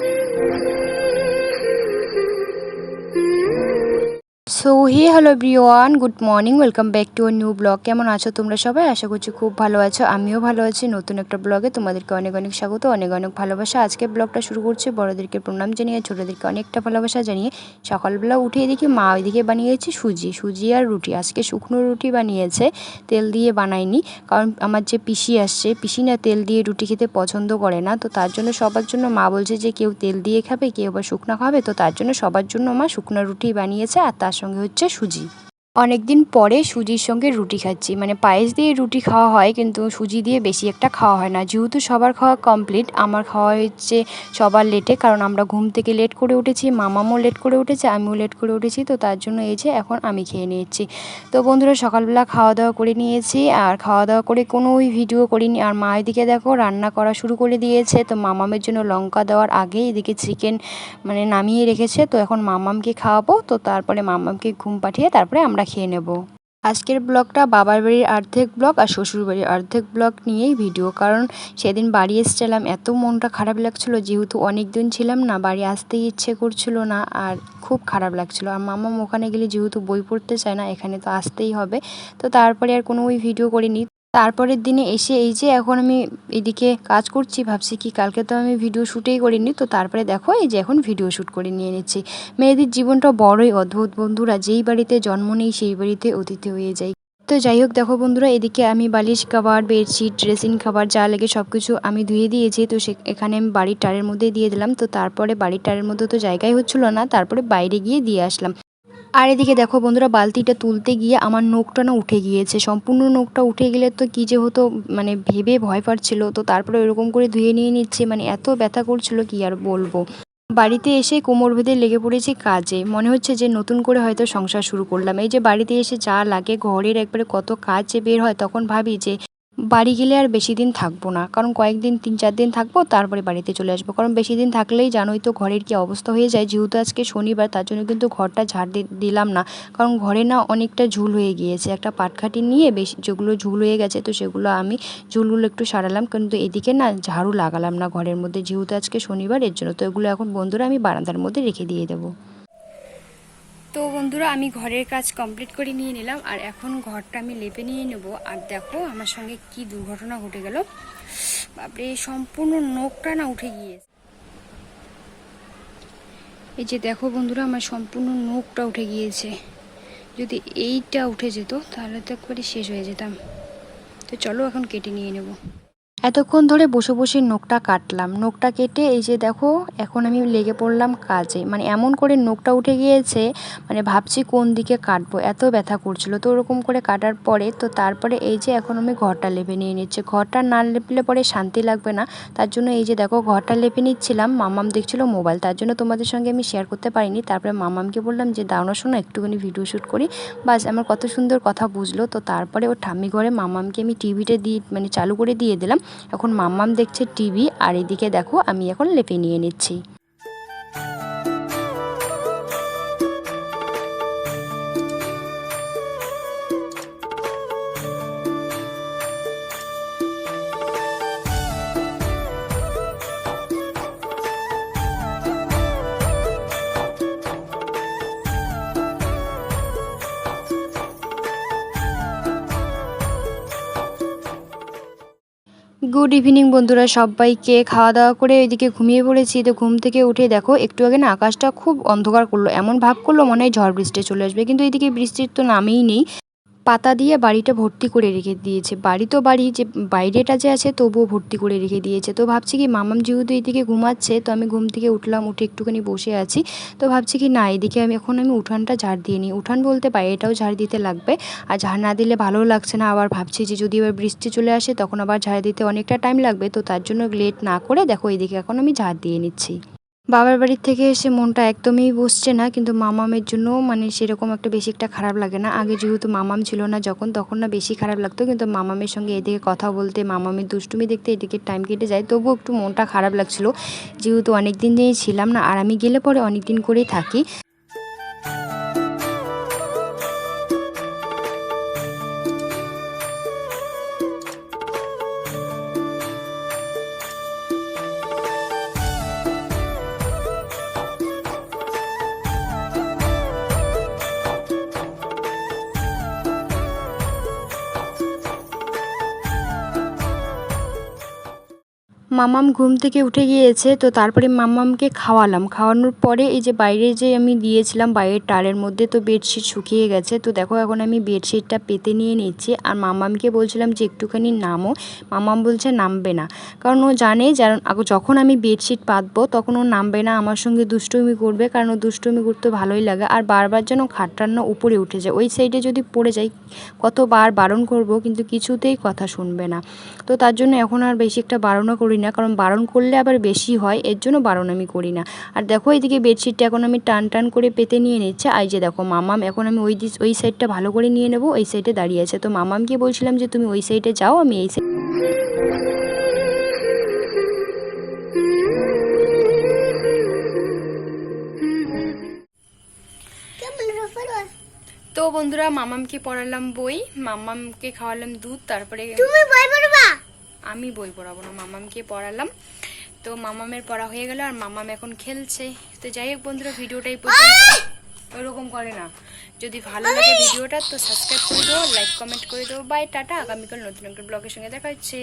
Thank you. So hey hello everyone, good morning, welcome back to new blog. কেমন আছো তোমরা সবাই? আশা করছি খুব ভালো আছো, আমিও ভালো আছি। নতুন একটা ব্লগে তোমাদেরকে অনেক অনেক স্বাগত, অনেক অনেক ভালোবাসা। আজকে ব্লগটা শুরু করছি বড়োদেরকে প্রণাম জানিয়ে, ছোটোদেরকে অনেকটা ভালোবাসা জানিয়ে। সকালবেলা উঠে দেখি মা ওইদিকে বানিয়েছে সুজি সুজি আর রুটি। আজকে শুকনো রুটি বানিয়েছে, তেল দিয়ে বানায়নি। কারণ আমার যে পিসি আসছে পিসি না তেল দিয়ে রুটি খেতে পছন্দ করে না, তো তার জন্য সবার জন্য মা বলছে যে কেউ তেল দিয়ে খাবে, কেউ আবার শুকনো খাবে, তো তার জন্য সবার জন্য মা শুকনো রুটি বানিয়েছে আর তার হচ্ছে সুজি। অনেক দিন পরে সুজির সঙ্গে রুটি খাচ্ছি। মানে পায়েস দিয়ে রুটি খাওয়া হয়, কিন্তু সুজি দিয়ে বেশি একটা খাওয়া হয় না। যেহেতু সবার খাওয়া কমপ্লিট আমার খাওয়া হচ্ছে সবার লেটে কারণ আমরা ঘুম থেকে লেট করে উঠেছি, মামামও লেট করে উঠেছে, আমিও লেট করে উঠেছি, তো তার জন্য এই যে এখন আমি খেয়ে নিয়েছি। তো বন্ধুরা, সকালবেলা খাওয়া দাওয়া করে নিয়েছি, আর খাওয়া দাওয়া করে কোনো ওই ভিডিও করিনি। আর মা এদিকে দেখো, রান্না করা শুরু করে দিয়েছে, তো মামামের জন্য লঙ্কা দেওয়ার আগে এদিকে চিকেন মানে নামিয়ে রেখেছে, তো এখন মামামকে খাওয়াবো, তো তারপরে মামামকে ঘুম পাঠিয়ে তারপরে আমরা খেয়ে নেব। আজকের ব্লগটা বাবার বাড়ির অর্ধেক ব্লগ আর শ্বশুর বাড়ির অর্ধেক ব্লগ নিয়েই ভিডিও, কারণ সেদিন বাড়ি এসেছিলাম, এত মনটা খারাপ লাগছিল, যেহেতু অনেক দিন ছিলাম না, বাড়ি আসতেই ইচ্ছে করছিল না, আর খুব খারাপ লাগছিল। আর মামাম ওখানে গেলে যেহেতু বই পড়তে চায় না, এখানে তো আসতেই হবে। তো তারপরে আর কোনো ওই ভিডিও করিনি। তারপরের দিনে এসে এই যে এখন আমি এদিকে কাজ করছি, ভাবছি কি কালকে তো আমি ভিডিও শ্যুটেই করিনি, তো তারপরে দেখো এই যে এখন ভিডিও শ্যুট করে নিয়ে নিচ্ছি। মেয়েদের জীবনটা বড়ই অদ্ভুত বন্ধুরা, যেই বাড়িতে জন্ম নেই সেই বাড়িতে অতিথি হয়ে যায়। তো যাই হোক, দেখো বন্ধুরা, এদিকে আমি বালিশ খাবার, বেডশিট ড্রেসিং খাবার যা লেগে সব কিছু আমি ধুয়ে দিয়েছি, তো সে এখানে আমি বাড়ির টারের মধ্যে দিয়ে দিলাম, তো তারপরে বাড়ির টারের মধ্যে তো জায়গাই হচ্ছিল না, তারপরে বাইরে গিয়ে দিয়ে আসলাম। আর এদিকে দেখো বন্ধুরা, বালতিটা তুলতে গিয়ে আমার নোকটা না উঠে গিয়েছে। সম্পূর্ণ নোকটা উঠে গেলে তো কী যে হতো মানে ভেবে ভয় পাচ্ছিল। তো তারপরে এরকম করে ধুয়ে নিয়ে নিচ্ছে মানে এত ব্যথা করছিল কি আর বলব। বাড়িতে এসে কোমর বেঁধে লেগে পড়েছি কাজে। মনে হচ্ছে যে নতুন করে হয়তো সংসার শুরু করলাম। এই যে বাড়িতে এসে যা লাগে, ঘরের একবারে কত কাজ বের হয়, তখন ভাবি যে বাড়ি গেলে আর বেশি দিন থাকব না। কারণ কয়েকদিন, তিন চার দিন থাকব, তারপরে বাড়িতে চলে আসব। কারণ বেশি দিন থাকলেই জানোই তো ঘরের কি অবস্থা হয়ে যায়। যেহেতু আজকে শনিবার, তার জন্য কিন্তু ঘরটা ঝাড় দিলাম না। কারণ ঘরে না অনেকটা ঝুল হয়ে গিয়েছে। একটা পাটখাটি নিয়ে বেশি যেগুলো ঝুল হয়ে গেছে, তো সেগুলো আমি ঝুলগুলো একটু সারালাম। কিন্তু এদিকে না ঝাড়ু লাগালাম না ঘরের মধ্যে। যেহেতু আজকে শনিবার, এর জন্য তো এগুলো এখন বন্ধুরা আমি বারান্দার মধ্যে রেখে দিয়ে দেবো। তো বন্ধুরা, আমি ঘরের কাজ কমপ্লিট করে নিয়ে নিলাম, আর এখন ঘরটা আমি লেপে নিয়ে নেব। আর দেখো, আমার সঙ্গে কি দুর্ঘটনা ঘটে গেল। বাপরে, সম্পূর্ণ নোকটা না উঠে গিয়েছে। এই যে দেখো বন্ধুরা, আমার সম্পূর্ণ নোকটা উঠে গিয়েছে। যদি এইটা উঠে যেত, তাহলে তো একবারে শেষ হয়ে যেতাম। তো চলো এখন কেটে নিয়ে নেব। এতক্ষণ ধরে বসে বসে নোকটা কাটলাম। নোকটা কেটে এই যে দেখো, এখন আমি লেগে পড়লাম কাজে। মানে এমন করে নোকটা উঠে গিয়েছে মানে ভাবছি কোন দিকে কাটবো। এত ব্যথা করছিল। তো ওরকম করে কাটার পরে, তো তারপরে এই যে এখন আমি ঘরটা লেপে নিয়ে নিচ্ছি। ঘরটা না লেপলে পরে শান্তি লাগবে না। তার জন্য এই যে দেখো, ঘরটা লেপে নিচ্ছিলাম। মামাম দেখছিল মোবাইল। তার জন্য তোমাদের সঙ্গে আমি শেয়ার করতে পারিনি। তারপরে মামামকে বললাম যে দাওনা শোনো একটুখানি ভিডিও শ্যুট করি। বাস আমার কত সুন্দর কথা বুঝলো। তো তারপরে ও ঠাম্মি ঘরে মামামকে আমি টিভিটা দিয়ে মানে চালু করে দিয়ে দিলাম। এখন মাম্মাম দেখছে টিভি আর এদিকে দেখো আমি এখন লেপে নিয়ে নিচ্ছি। গুড ইভিনিং বন্ধুরা, সবাইকে খাওয়া দাওয়া করে এদিকে ঘুমিয়ে পড়েছি। তো ঘুম থেকে উঠে দেখো, একটু আগে না আকাশটা খুব অন্ধকার করল। এমন ভাব করল মনে হয় ঝড় বৃষ্টি চলে আসবে, কিন্তু এদিকে বৃষ্টির তো নামেই নেই। পাতা দিয়ে বাড়িটা ভর্তি করে রেখে দিয়েছে। বাড়ি তো বাড়ি, যে বাইরেটা যে আছে তবুও ভর্তি করে রেখে দিয়েছে। তো ভাবছি কি মামাম যেহেতু এইদিকে ঘুমাচ্ছে, তো আমি ঘুম থেকে উঠলাম, উঠে একটুখানি বসে আছি। তো ভাবছি কি না, এদিকে আমি এখন আমি উঠানটা ঝাড় দিয়ে নিই। উঠান বলতে বাইরেটাও ঝাড় দিতে লাগবে। আর ঝাড় না দিলে ভালোও লাগছে না। আবার ভাবছি যে যদি এবার বৃষ্টি চলে আসে, তখন আবার ঝাড় দিতে অনেকটা টাইম লাগবে। তো তার জন্য লেট না করে দেখো এদিকে এখন আমি ঝাড় দিয়ে নিচ্ছি। বাবার বাড়ির থেকে এসে মনটা একদমই বসছে না, কিন্তু মামামের জন্য মানে সেরকম একটা বেশি একটা খারাপ লাগে না। আগে যেহেতু মামাম ছিল না যখন, তখন না বেশি খারাপ লাগতো, কিন্তু মামামের সঙ্গে এদিকে কথা বলতে, মামামের দুষ্টুমি দেখতে এদিকে টাইম কেটে যায়, তবুও একটু মনটা খারাপ লাগছিল। যেহেতু অনেক দিন ছিলাম না, আর আমি গেলে পরে অনেক দিন করেই থাকি। মামাম ঘুম থেকে উঠে গিয়েছে, তো তারপরে মামামকে খাওয়ালাম। খাওয়ানোর পরে এই যে বাইরে যে আমি দিয়েছিলাম বাইরের টালের মধ্যে, তো বেডশিট শুকিয়ে গেছে। তো দেখো এখন আমি বেডশিটটা পেতে নিয়ে নিচ্ছি। আর মামামকে বলছিলাম যে একটুখানি নামো। মামাম বলছে নামবে না। কারণ ও জানে যখন আমি বেডশিট পাতবো তখন ও নামবে না, আমার সঙ্গে দুষ্টুমি করবে। কারণ ও দুষ্টুমি করতে ভালোই লাগে। আর বারবার যেন খাটটার না উপরে উঠে যায়। ওই সাইডে যদি পড়ে যাই, কতবার বারণ করব, কিন্তু কিছুতেই কথা শুনবে না। তো তার জন্য এখন আর বেশি একটা বারণও করি না। কারণ বারণ করলে আবার বেশি হয় এর জন্য বারণ আমি করি না। আর দেখো এইদিকে বেডশিটটা এখন আমি টান টান করে পেতে নিয়ে নিচ্ছে। আই যে দেখো মামাম এখন আমি ওই দিস ওই সাইডটা ভালো করে নিয়ে নেব ওই সাইডে দাঁড়িয়ে আছে। তো মামামকে বলছিলাম যে তুমি ওই সাইডে যাও আমি এই সাইড তো বন্ধুরা মামামকে পড়ালাম বই মামামকে খাওয়ালাম দুধ তারপরে তুমি বই আমি বই পড়াবো না, মামামকে পড়ালাম। তো মামামের পড়া হয়ে গেল আর মামাম এখন খেলছে। তো যাই হোক বন্ধুরা, ভিডিওটাই ওরকম করে না। যদি ভালো লাগে ভিডিওটা, তো সাবস্ক্রাইব করে দেবো লাইক কমেন্ট করে দেবো বাই টাটা। আগামীকাল নতুন একটা ব্লগের সঙ্গে দেখা হচ্ছে।